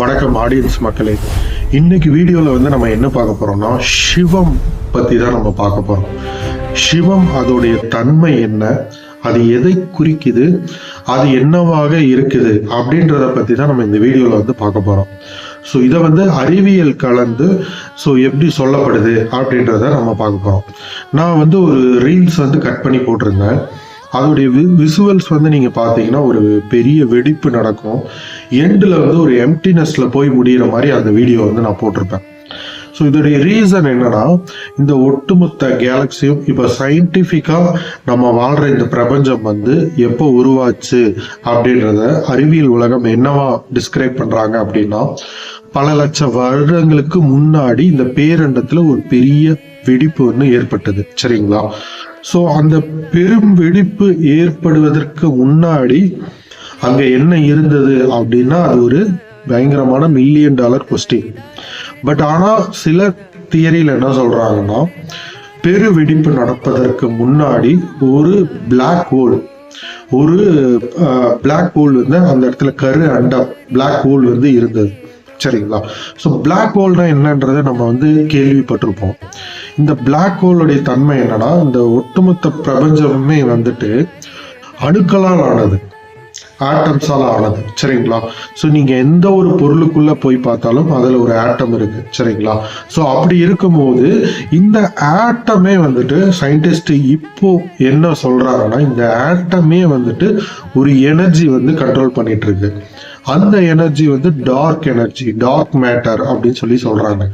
வணக்கம் ஆடியன்ஸ் மக்களே. இன்னைக்கு வீடியோவில் வந்து நம்ம என்ன பார்க்க போகிறோம்னா சிவம் பற்றி தான் நம்ம பார்க்க போகிறோம் சிவம் அதோடைய தன்மை என்ன அது எதை குறிக்குது அது என்னவாக இருக்குது அப்படின்றத பற்றி தான் நம்ம இந்த வீடியோவில் வந்து பார்க்க போகிறோம் ஸோ இதை வந்து அறிவியல் கலந்து ஸோ எப்படி சொல்லப்படுது அப்படின்றத நம்ம பார்க்க போகிறோம் நான் வந்து ஒரு ரீல்ஸ் வந்து கட் பண்ணி போட்டிருந்தேன். அதோடைய விசுவல்ஸ் வந்து நீங்கள் பார்த்தீங்கன்னா ஒரு பெரிய வெடிப்பு நடக்கும். எண்டில் வந்து ஒரு எம்டினஸில் போய் முடிகிற மாதிரி அந்த வீடியோ வந்து நான் போட்டிருப்பேன். ஸோ இதோடைய ரீசன் என்னன்னா இந்த ஒட்டுமொத்த கேலக்சியும் இப்போ சயின்டிஃபிக்காக நம்ம வாழ்கிற இந்த பிரபஞ்சம் வந்து எப்போ உருவாச்சு அப்படின்றத அறிவியல் உலகம் என்னவா டிஸ்கிரைப் பண்ணுறாங்க அப்படின்னா பல லட்சம் வருடங்களுக்கு முன்னாடி இந்த பேரண்டத்தில் ஒரு பெரிய வெடிப்பு ஒன்று ஏற்பட்டது. சரிங்களா? ஸோ அந்த பெரும் வெடிப்பு ஏற்படுவதற்கு முன்னாடி அங்கே என்ன இருந்தது அப்படின்னா அது ஒரு பயங்கரமான மில்லியன் டாலர் கொஸ்டின் பட் ஆனால் சில தியரியில் என்ன சொல்கிறாங்கன்னா பெரு வெடிப்பு நடப்பதற்கு முன்னாடி ஒரு பிளாக் ஹோல் ஒரு பிளாக் ஹோல் வந்து அந்த இடத்துல கரு அண்டம் பிளாக் ஹோல் வந்து இருந்தது. சரிங்களா? ஸோ பிளாக் ஹோல்னா என்னன்றதை நம்ம வந்து கேள்விப்பட்டிருப்போம். இந்த பிளாக் ஹோலுடைய தன்மை என்னன்னா இந்த ஒட்டுமொத்த பிரபஞ்சமே வந்துட்டு அணுக்களால் ஆனது. ஆட்டம்ஸால் ஆனது. சரிங்களா? ஸோ நீங்கள் எந்த ஒரு பொருளுக்குள்ளே போய் பார்த்தாலும் அதில் ஒரு ஆட்டம் இருக்கு. சரிங்களா? ஸோ அப்படி இருக்கும்போது இந்த ஆட்டமே வந்துட்டு சயின்டிஸ்ட் இப்போ என்ன சொல்றாங்கன்னா இந்த ஆட்டமே வந்துட்டு ஒரு எனர்ஜி வந்து கண்ட்ரோல் பண்ணிட்டு இருக்கு. அந்த எனர்ஜி வந்து டார்க் எனர்ஜி டார்க் மேட்டர் அப்படின்னு சொல்லி சொல்றாங்க.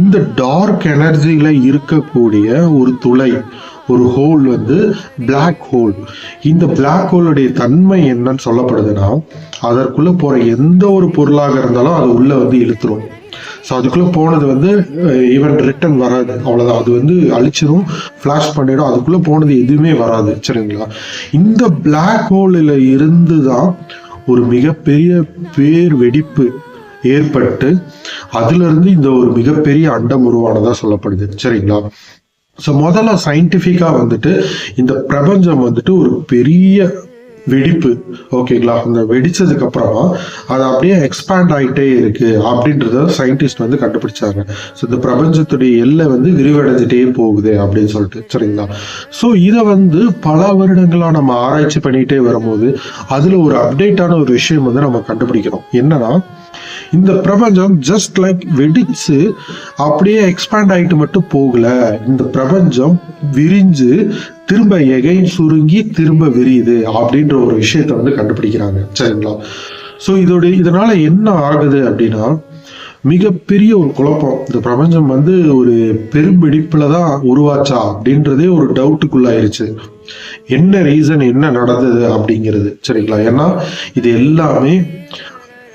இந்த டார்க் எனர்ஜியில இருக்கக்கூடிய ஒரு துளை ஒரு ஹோல் வந்து பிளாக் ஹோல் இந்த பிளாக் ஹோலுடைய தன்மை என்னன்னு சொல்லப்படுதுன்னா அதற்குள்ள போற எந்த ஒரு பொருளாக இருந்தாலும் அது உள்ள வந்து இழுத்துரும். ஸோ அதுக்குள்ளே போனது வந்து ஈவன் ரிட்டன் வராது. அவ்வளோதான் அது வந்து அழிச்சிரும் ஃப்ளாஷ் பண்ணிடும் அதுக்குள்ளே போனது எதுவுமே வராது. சரிங்களா? இந்த பிளாக் ஹோலில் இருந்து தான் ஒரு மிகப்பெரிய பேர் வெடிப்பு ஏற்பட்டு அதுல இருந்து இந்த ஒரு மிகப்பெரிய அண்டம் உருவானதாக சொல்லப்படுது. சரிங்களா? ஸோ முதல்ல சயின்டிஃபிக்காக வந்துட்டு இந்த பிரபஞ்சம் வந்துட்டு ஒரு பெரிய வெடிப்பு. ஓகேங்களா அந்த வெடிச்சதுக்கு அப்புறமா அது அப்படியே எக்ஸ்பேண்ட் ஆகிட்டே இருக்கு அப்படின்றத சயின்டிஸ்ட் வந்து கண்டுபிடிச்சாங்க ஸோ இந்த பிரபஞ்சத்துடைய எல்லை வந்து விரிவடைஞ்சிட்டே போகுது அப்படின்னு சொல்லிட்டு சரிங்களா? ஸோ இதை வந்து பல வருடங்களா நம்ம ஆராய்ச்சி பண்ணிட்டே வரும்போது அதுல ஒரு அப்டேட்டான ஒரு விஷயம் வந்து நம்ம கண்டுபிடிக்கிறோம். என்னன்னா இந்த பிரபஞ்சம் ஜஸ்ட் லைக் வெடிச்சு அப்படியே எக்ஸ்பேண்ட் ஆகிட்டு மட்டும் போகல. இந்த பிரபஞ்சம் விரிஞ்சு திரும்ப எகை சுருங்கி திரும்ப விரியுது அப்படின்ற ஒரு விஷயத்த வந்து கண்டுபிடிக்கிறாங்க. சரிங்களா? ஸோ இதோட இதனால என்ன ஆகுது அப்படின்னா மிகப்பெரிய ஒரு குழப்பம். இந்த பிரபஞ்சம் வந்து ஒரு பெரும்பிடிப்புல தான் உருவாச்சா அப்படின்றதே ஒரு டவுட்டுக்குள்ளாயிருச்சு என்ன ரீசன் என்ன நடந்தது அப்படிங்கிறது. சரிங்களா? ஏன்னா இது எல்லாமே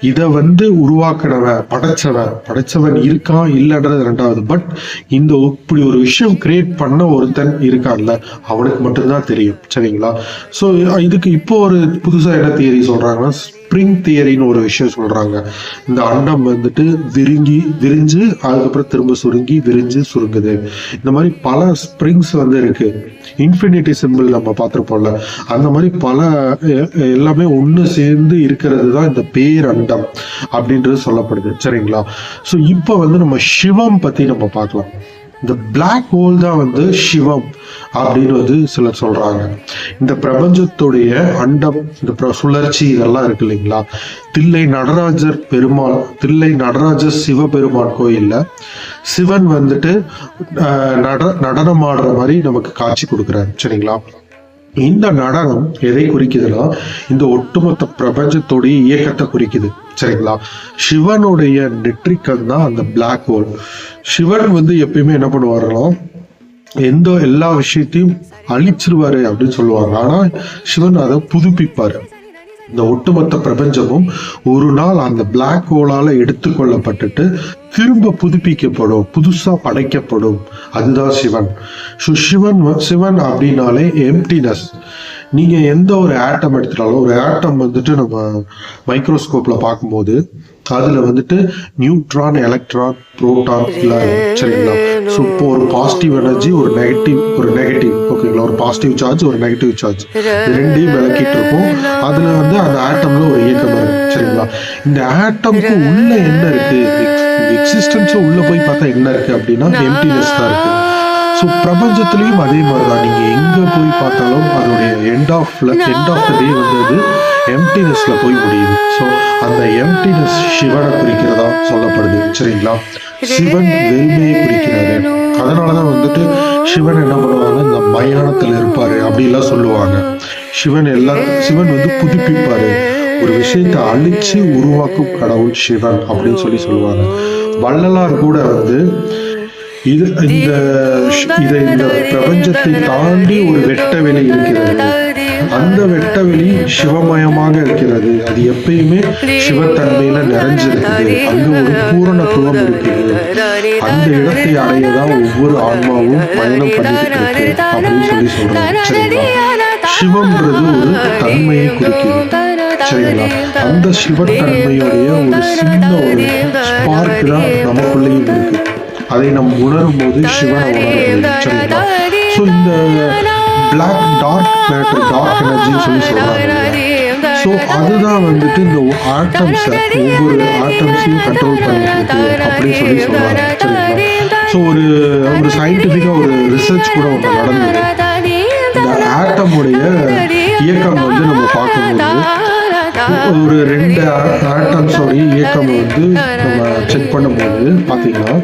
இதை வந்து உருவாக்கினவன் படைச்சவன் படைச்சவன் இருக்கான் இல்லைன்றது ரெண்டாவது பட் இந்த இப்படி ஒரு விஷயம் கிரியேட் பண்ண ஒருத்தன் இருக்கான்ல அவனுக்கு மட்டும்தான் தெரியும். சரிங்களா? ஸோ இதுக்கு இப்போ ஒரு புதுசாக என்ன தியரி சொல்றாங்கன்னா ஸ்ப்ரிங் தியரின்னு ஒரு விஷயம் சொல்கிறாங்க இந்த அண்டம் வந்துட்டு விரிங்கி விரிஞ்சு அதுக்கப்புறம் திரும்ப சுருங்கி விரிஞ்சு சுருங்குது. இந்த மாதிரி பல ஸ்ப்ரிங்ஸ் வந்து இருக்குது இன்ஃபினிட்டி சிம்பிள் நம்ம பார்த்துருப்போம்ல. அந்த மாதிரி பல எல்லாமே ஒன்று சேர்ந்து இருக்கிறது தான் இந்த பேரண்டம் அப்படின்றது சொல்லப்படுது. சரிங்களா? ஸோ இப்போ வந்து நம்ம சிவம் பற்றி நம்ம பார்க்கலாம். இந்த பிளாக் ஹோல் தான் வந்து சிவம் அப்படின்னு வந்து சிலர் சொல்றாங்க. இந்த பிரபஞ்சத்துடைய அண்டம் இந்த சுழற்சி இதெல்லாம் இருக்கு இல்லைங்களா? தில்லை நடராஜர் பெருமாள் தில்லை நடராஜர் சிவபெருமான் கோயில்ல சிவன் வந்துட்டு நட நடனம் ஆடுற மாதிரி நமக்கு காட்சி கொடுக்குறாரு. சரிங்களா? இந்த நடனம் எதை குறிக்குதுன்னா இந்த ஒட்டுமொத்த பிரபஞ்சத்துடைய இயக்கத்தை குறிக்குது. சரிங்களா? சிவனுடைய நெற்றிக்கல் தான் அந்த பிளாக் ஹோல் சிவன் வந்து எப்பயுமே என்ன பண்ணுவாருன்னா எந்த எல்லா விஷயத்தையும் அழிச்சிருவாரு அப்படின்னு சொல்லுவாங்க. ஆனா சிவன் அதை புதுப்பிப்பாரு. இந்த ஒட்டுமொத்த பிரபஞ்சமும் ஒரு நாள் அந்த பிளாக் ஹோலால எடுத்துக்கொள்ளப்பட்டுட்டு திரும்ப புதுப்பிக்கப்படும் புதுசா படைக்கப்படும். அதுதான் சிவன். ஸோ சிவன் சிவன் அப்படின்னாலே எம்டினஸ் நீங்க எந்த ஒரு ஆட்டம் எடுத்துட்டாலும் ஒரு ஆட்டம் வந்துட்டு நம்ம மைக்ரோஸ்கோப்ல பார்க்கும்போது அதுல வந்துட்டு நியூட்ரான் எலக்ட்ரான் புரோட்டான் சரிங்களா ஸோ இப்போ ஒரு பாசிட்டிவ் எனர்ஜி ஒரு நெகட்டிவ் ஒரு நெகட்டிவ் ஓகேங்களா ஒரு பாசிட்டிவ் சார்ஜ் ஒரு நெகட்டிவ் சார்ஜ் ரெண்டையும் விளக்கிட்டு இருக்கும். அதுல வந்து அந்த ஆட்டம்ல ஒரு இயக்கம் இருக்கு சரிங்களா? இந்த ஆட்டம்க்கு உள்ள என்ன இருக்கு? எக்ஸிஸ்டன்ஸ் உள்ள போய் பார்த்தா என்ன இருக்கு அப்படின்னா எம்டினஸ் தான் இருக்கு. ஸோ பிரபஞ்சத்துலேயும் அதே மாதிரி தான் நீங்கள் எங்கே போய் பார்த்தாலும் அதோடைய எண்ட் ஆஃப்ல எண்ட் ஆஃப் த டே வந்து அது எம்டினஸ்ல போய் முடியுது. ஸோ அந்த எம்டினஸ் சிவனை குறிக்கிறதா சொல்லப்படுது. சரிங்களா? சிவன் வெறுமையை குறிக்கிறாரு. அதனால தான் வந்துட்டு சிவன் என்ன பண்ணுவாங்க இந்த மயானத்தில் இருப்பாரு. அப்படிலாம் சொல்லுவாங்க. சிவன் எல்லா சிவன் வந்து புதுப்பிப்பாரு. ஒரு விஷயத்தை அழிச்சு உருவாக்கும் கடவுள் சிவன் அப்படின்னு சொல்லி சொல்லுவாங்க. வள்ளலார் கூட வந்து இது இந்த இதை இந்த பிரபஞ்சத்தை தாண்டி ஒரு வெட்ட வெளி இருக்கிறது. அந்த வெட்ட வெளி சிவமயமாக இருக்கிறது. அது எப்பயுமே சிவத்தன்மையில நிறைஞ்சிருக்குது அங்க ஒரு பூரணத்துவம் இருக்கிறது. அந்த இடத்தை அடையதான் ஒவ்வொரு ஆன்மாவும் பயணம் பண்ணிட்டு இருக்கு அப்படின்னு சொல்லி சொல்றாங்க. சரிங்களா? சிவம்ன்றது ஒரு தன்மையை குறிக்கிறது. சரிங்களா? அந்த சிவத்தன்மையுடைய ஒரு சின்ன ஒரு ஸ்பார்க் தான் நமக்குள்ளேயும் இருக்கு. அதை நம் உணரும் போது சிவனை உணர சரிங்களா ஸோ இந்த பிளாக் டார்க் மேட்டர் டார்க் எனர்ஜின்னு சொல்லி சொல்றாங்க. ஸோ அதுதான் வந்துட்டு இந்த ஆட்டம்ஸை ஒவ்வொரு ஆட்டம்ஸையும் கண்ட்ரோல் பண்ணிட்டு அப்படின்னு சொல்லி சொல்றாங்க சரிங்களா ஸோ ஒரு ஒரு சயின்டிஃபிக்காக ஒரு ரிசர்ச் கூட ஒன்று நடந்தது. இந்த ஆட்டமுடைய இயக்கம் வந்து நம்ம பார்க்கும்போது ஒரு ரெண்டு ஆட்டம்ஸோடைய இயக்கம் வந்து நம்ம செக் பண்ணும்போது பார்த்தீங்கன்னா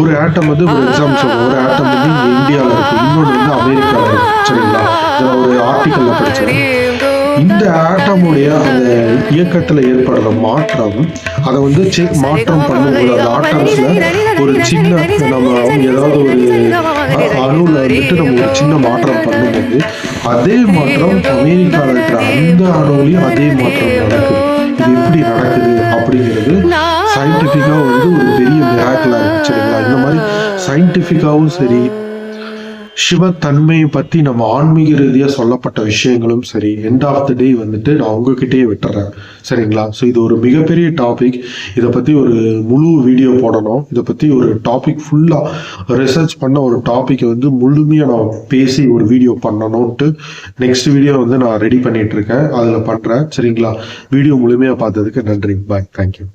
ஒரு ஆட்டம் வந்து ஒரு எக்ஸாம் சொல்லுவோம். ஒரு ஆட்டம் வந்து இந்தியாவில் இருக்கு. இன்னொன்று வந்து அமெரிக்காவில் இருக்கு. சரிங்களா? இதில் ஒரு ஆர்டிக்கல்ல படிச்சேன் இந்த ஆட்டமுடைய அந்த இயக்கத்தில் ஏற்படுற மாற்றம் அதை வந்து செக் மாற்றம் பண்ணும்போது அந்த ஆட்டம்ஸில் ஒரு சின்ன நம்ம ஏதாவது ஒரு அணுவில் வந்துட்டு நம்ம ஒரு சின்ன மாற்றம் பண்ணும்போது அதே மாற்றம் அமெரிக்காவில் இருக்கிற அந்த அணுவிலையும் அதே மாற்றம் நடக்குது. இது எப்படி நடக்குது அப்படிங்கிறது சயின்டிஃபிக்காக வந்து ஒரு பெரிய மிராக்கலாக சயின்டிஃபிக்காகவும் சரி சிவத்தன்மையை பற்றி நம்ம ஆன்மீக ரீதியாக சொல்லப்பட்ட விஷயங்களும் சரி எண்ட் ஆஃப் த டே வந்துட்டு நான் உங்ககிட்டயே விட்டுறேன். சரிங்களா? ஸோ இது ஒரு மிகப்பெரிய டாபிக் இதை பற்றி ஒரு முழு வீடியோ போடணும். இதை பற்றி ஒரு டாபிக் ஃபுல்லாக ரிசர்ச் பண்ண ஒரு டாப்பிக்கை வந்து முழுமையாக நான் பேசி ஒரு வீடியோ பண்ணணும்ட்டு நெக்ஸ்ட் வீடியோ வந்து நான் ரெடி பண்ணிகிட்ருக்கேன் அதில் பண்ணுறேன் சரிங்களா? வீடியோ முழுமையாக பார்த்ததுக்கு நன்றி. Bye thank you